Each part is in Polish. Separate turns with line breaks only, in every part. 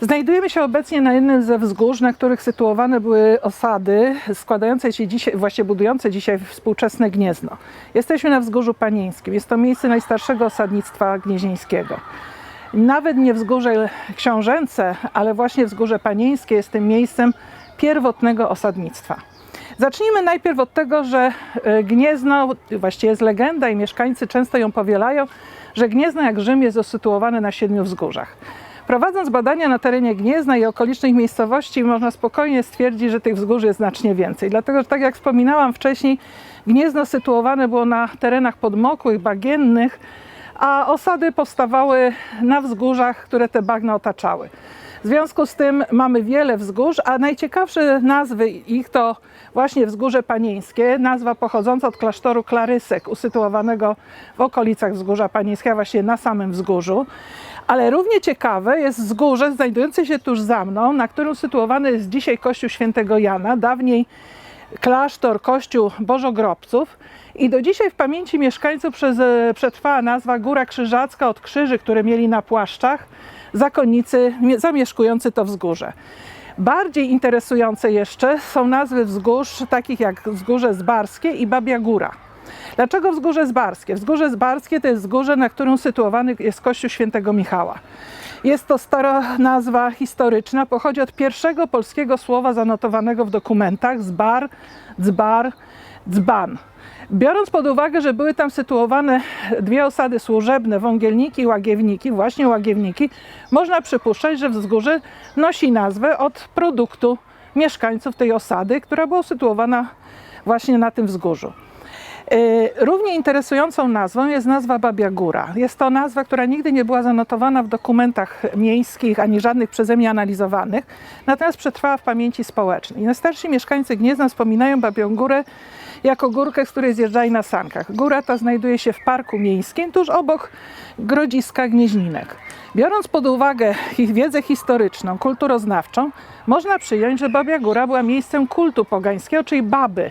Znajdujemy się obecnie na jednym ze wzgórz, na których sytuowane były osady składające się dzisiaj, właśnie budujące dzisiaj współczesne Gniezno. Jesteśmy na wzgórzu panieńskim. Jest to miejsce najstarszego osadnictwa gnieźnieńskiego. Nawet nie wzgórze książęce, ale właśnie wzgórze panieńskie jest tym miejscem pierwotnego osadnictwa. Zacznijmy najpierw od tego, że e, Gniezno, właściwie jest legenda i mieszkańcy często ją powielają, że Gniezno jak Rzym jest usytuowane na siedmiu wzgórzach. Prowadząc badania na terenie Gniezna i okolicznych miejscowości, można spokojnie stwierdzić, że tych wzgórz jest znacznie więcej. Dlatego, że tak jak wspominałam wcześniej, Gniezno sytuowane było na terenach podmokłych, bagiennych, a osady powstawały na wzgórzach, które te bagna otaczały. W związku z tym mamy wiele wzgórz, a najciekawsze nazwy ich to właśnie wzgórze panieńskie, nazwa pochodząca od klasztoru Klarysek, usytuowanego w okolicach wzgórza panieńskiego, właśnie na samym wzgórzu. Ale równie ciekawe jest wzgórze znajdujące się tuż za mną, na którym sytuowany jest dzisiaj kościół świętego Jana, dawniej klasztor, kościół bożogrobców i do dzisiaj w pamięci mieszkańców przez, przetrwała nazwa Góra Krzyżacka od krzyży, które mieli na płaszczach zakonnicy mie- zamieszkujący to wzgórze. Bardziej interesujące jeszcze są nazwy wzgórz takich jak Wzgórze Zbarskie i Babia Góra. Dlaczego Wzgórze Zbarskie? Wzgórze Zbarskie to jest wzgórze, na którym sytuowany jest kościół świętego Michała. Jest to stara nazwa historyczna, pochodzi od pierwszego polskiego słowa zanotowanego w dokumentach zbar, dzbar, dzban. Biorąc pod uwagę, że były tam sytuowane dwie osady służebne, wągielniki i łagiewniki, właśnie łagiewniki, można przypuszczać, że wzgórze nosi nazwę od produktu mieszkańców tej osady, która była sytuowana właśnie na tym wzgórzu. Y, Równie interesującą nazwą jest nazwa Babia Góra. Jest to nazwa, która nigdy nie była zanotowana w dokumentach miejskich, ani żadnych przeze mnie analizowanych, natomiast przetrwała w pamięci społecznej. Najstarsi mieszkańcy Gniezna wspominają Babią Górę jako górkę, z której zjeżdżali na sankach. Góra ta znajduje się w parku miejskim, tuż obok grodziska Gnieźninek. Biorąc pod uwagę ich wiedzę historyczną, kulturoznawczą, można przyjąć, że Babia Góra była miejscem kultu pogańskiego, czyli baby.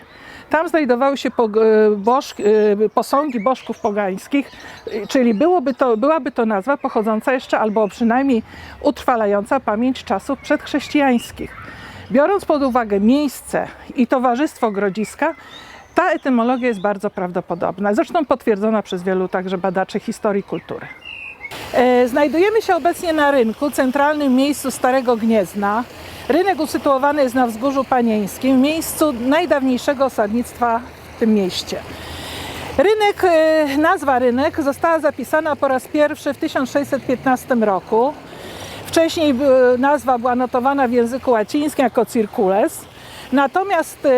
Tam znajdowały się e, e, posągi bożków pogańskich, e, czyli byłoby to, byłaby to nazwa pochodząca jeszcze albo przynajmniej utrwalająca pamięć czasów przedchrześcijańskich. Biorąc pod uwagę miejsce i towarzystwo grodziska, ta etymologia jest bardzo prawdopodobna, zresztą potwierdzona przez wielu także badaczy historii kultury. Znajdujemy się obecnie na rynku, centralnym miejscu Starego Gniezna. Rynek usytuowany jest na wzgórzu panieńskim, miejscu najdawniejszego osadnictwa w tym mieście. Rynek, e, nazwa rynek została zapisana po raz pierwszy w 1615 roku. Wcześniej e, nazwa była notowana w języku łacińskim jako circules. Natomiast e,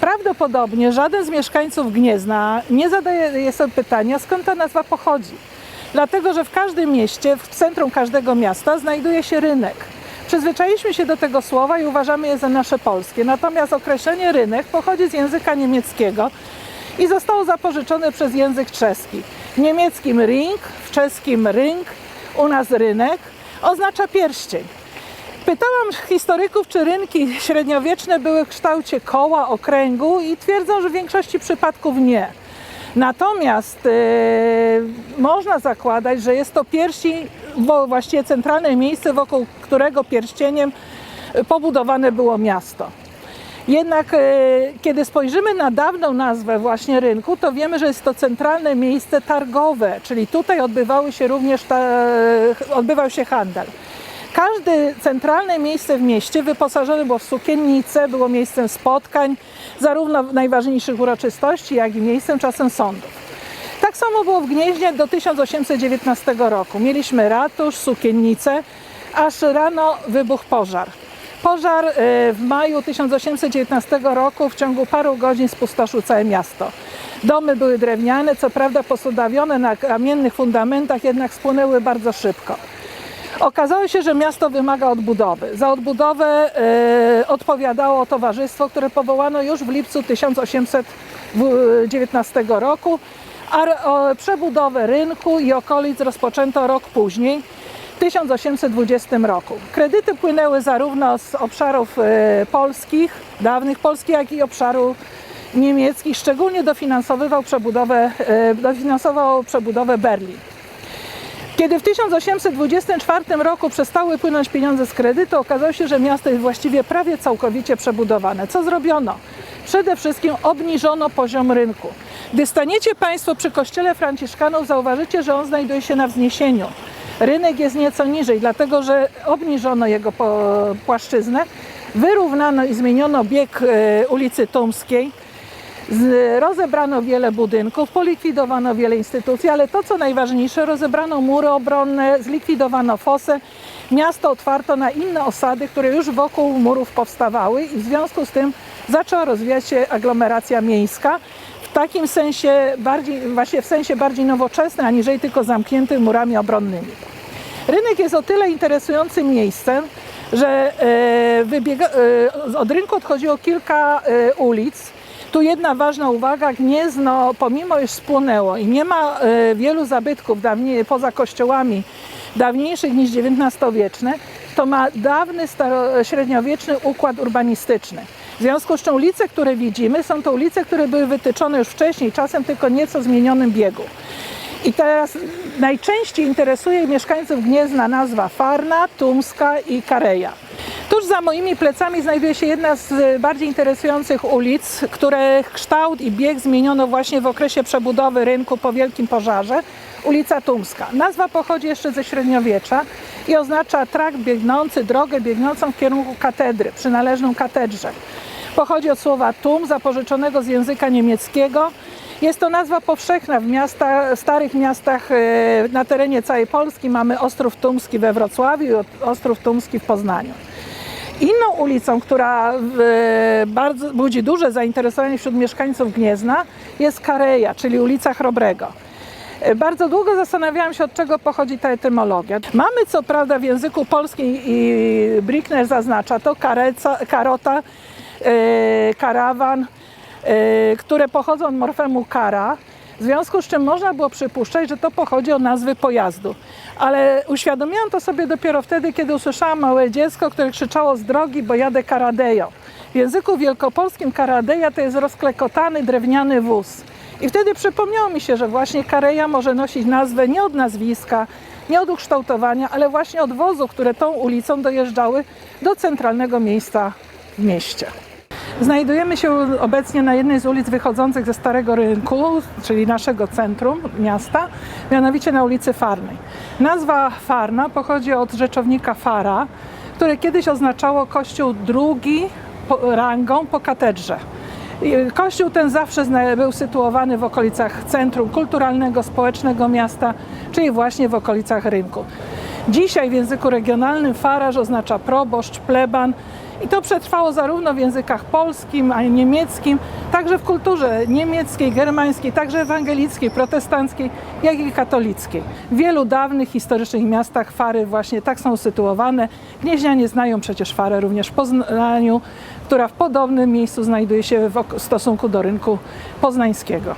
Prawdopodobnie żaden z mieszkańców Gniezna nie zadaje sobie pytania, skąd ta nazwa pochodzi. Dlatego, że w każdym mieście, w centrum każdego miasta znajduje się rynek. Przyzwyczailiśmy się do tego słowa i uważamy je za nasze polskie. Natomiast określenie rynek pochodzi z języka niemieckiego i zostało zapożyczone przez język czeski. W niemieckim ring, w czeskim ring, u nas rynek oznacza pierścień. Pytałam historyków, czy rynki średniowieczne były w kształcie koła, okręgu i twierdzą, że w większości przypadków nie. Natomiast e, można zakładać, że jest to pierścień, właściwie centralne miejsce, wokół którego pierścieniem pobudowane było miasto. Jednak e, kiedy spojrzymy na dawną nazwę właśnie rynku, to wiemy, że jest to centralne miejsce targowe, czyli tutaj odbywały się również ta, odbywał się handel. Każde centralne miejsce w mieście wyposażone było w sukiennice, było miejscem spotkań, zarówno najważniejszych uroczystości, jak i miejscem czasem sądów. Tak samo było w Gnieźnie do 1819 roku. Mieliśmy ratusz, sukiennicę, aż rano wybuchł pożar. Pożar e, w maju 1819 roku w ciągu paru godzin spustoszył całe miasto. Domy były drewniane, co prawda posudawione na kamiennych fundamentach, jednak spłonęły bardzo szybko. Okazało się, że miasto wymaga odbudowy. Za odbudowę e, odpowiadało towarzystwo, które powołano już w lipcu 1819 roku, a o, przebudowę rynku i okolic rozpoczęto rok później, w 1820 roku. Kredyty płynęły zarówno z obszarów e, polskich, dawnych polskich, jak i obszaru niemieckich. Szczególnie dofinansowywał przebudowę, e, dofinansował przebudowę Berlin. Kiedy w 1824 roku przestały płynąć pieniądze z kredytu, okazało się, że miasto jest właściwie prawie całkowicie przebudowane. Co zrobiono? Przede wszystkim obniżono poziom rynku. Gdy staniecie Państwo przy kościele Franciszkanów, zauważycie, że on znajduje się na wzniesieniu. Rynek jest nieco niżej, dlatego że obniżono jego płaszczyznę, wyrównano i zmieniono bieg e, ulicy Tumskiej. Rozebrano wiele budynków, polikwidowano wiele instytucji, ale to co najważniejsze, rozebrano mury obronne, zlikwidowano fosę. Miasto otwarto na inne osady, które już wokół murów powstawały i w związku z tym zaczęła rozwijać się aglomeracja miejska. W takim sensie bardziej, właśnie w sensie bardziej nowoczesnym, aniżeli tylko zamkniętym murami obronnymi. Rynek jest o tyle interesującym miejscem, że e, wybiega, e, od rynku odchodziło kilka e, ulic. Tu jedna ważna uwaga, Gniezno, pomimo iż spłonęło i nie ma e, wielu zabytków dawniej, poza kościołami dawniejszych niż XIX-wieczne, to ma dawny średniowieczny układ urbanistyczny. W związku z czym ulice, które widzimy, są to ulice, które były wytyczone już wcześniej, czasem tylko nieco zmienionym biegu. I teraz najczęściej interesuje mieszkańców Gniezna nazwa Farna, Tumska i Kareja. Tuż za moimi plecami znajduje się jedna z bardziej interesujących ulic, które kształt i bieg zmieniono właśnie w okresie przebudowy rynku po Wielkim Pożarze. Ulica Tumska. Nazwa pochodzi jeszcze ze średniowiecza i oznacza trakt biegnący, drogę biegnącą w kierunku katedry, przynależną katedrze. Pochodzi od słowa tum, zapożyczonego z języka niemieckiego. Jest to nazwa powszechna w miasta, starych miastach e, na terenie całej Polski. Mamy Ostrów Tumski we Wrocławiu i Ostrów Tumski w Poznaniu. Inną ulicą, która e, bardzo budzi duże zainteresowanie wśród mieszkańców Gniezna jest Kareja, czyli ulica Chrobrego. E, Bardzo długo zastanawiałam się, od czego pochodzi ta etymologia. Mamy co prawda w języku polskim i Brickner zaznacza to kareca, karota, e, karawan, które pochodzą od morfemu kara. W związku z czym można było przypuszczać, że to pochodzi od nazwy pojazdu. Ale uświadomiłam to sobie dopiero wtedy, kiedy usłyszałam małe dziecko, które krzyczało z drogi, bo jadę karadejo. W języku wielkopolskim karadeja to jest rozklekotany drewniany wóz. I wtedy przypomniało mi się, że właśnie kareja może nosić nazwę nie od nazwiska, nie od ukształtowania, ale właśnie od wozów, które tą ulicą dojeżdżały do centralnego miejsca w mieście. Znajdujemy się obecnie na jednej z ulic wychodzących ze Starego Rynku, czyli naszego centrum miasta, mianowicie na ulicy Farnej. Nazwa Farna pochodzi od rzeczownika Fara, które kiedyś oznaczało kościół drugi rangą po katedrze. Kościół ten zawsze był sytuowany w okolicach centrum kulturalnego, społecznego miasta, czyli właśnie w okolicach rynku. Dzisiaj w języku regionalnym faraż oznacza proboszcz, pleban i to przetrwało zarówno w językach polskim, a niemieckim, także w kulturze niemieckiej, germańskiej, także ewangelickiej, protestanckiej, jak i katolickiej. W wielu dawnych historycznych miastach fary właśnie tak są sytuowane. Gnieźnianie znają przecież farę również w Poznaniu, która w podobnym miejscu znajduje się w stosunku do rynku poznańskiego.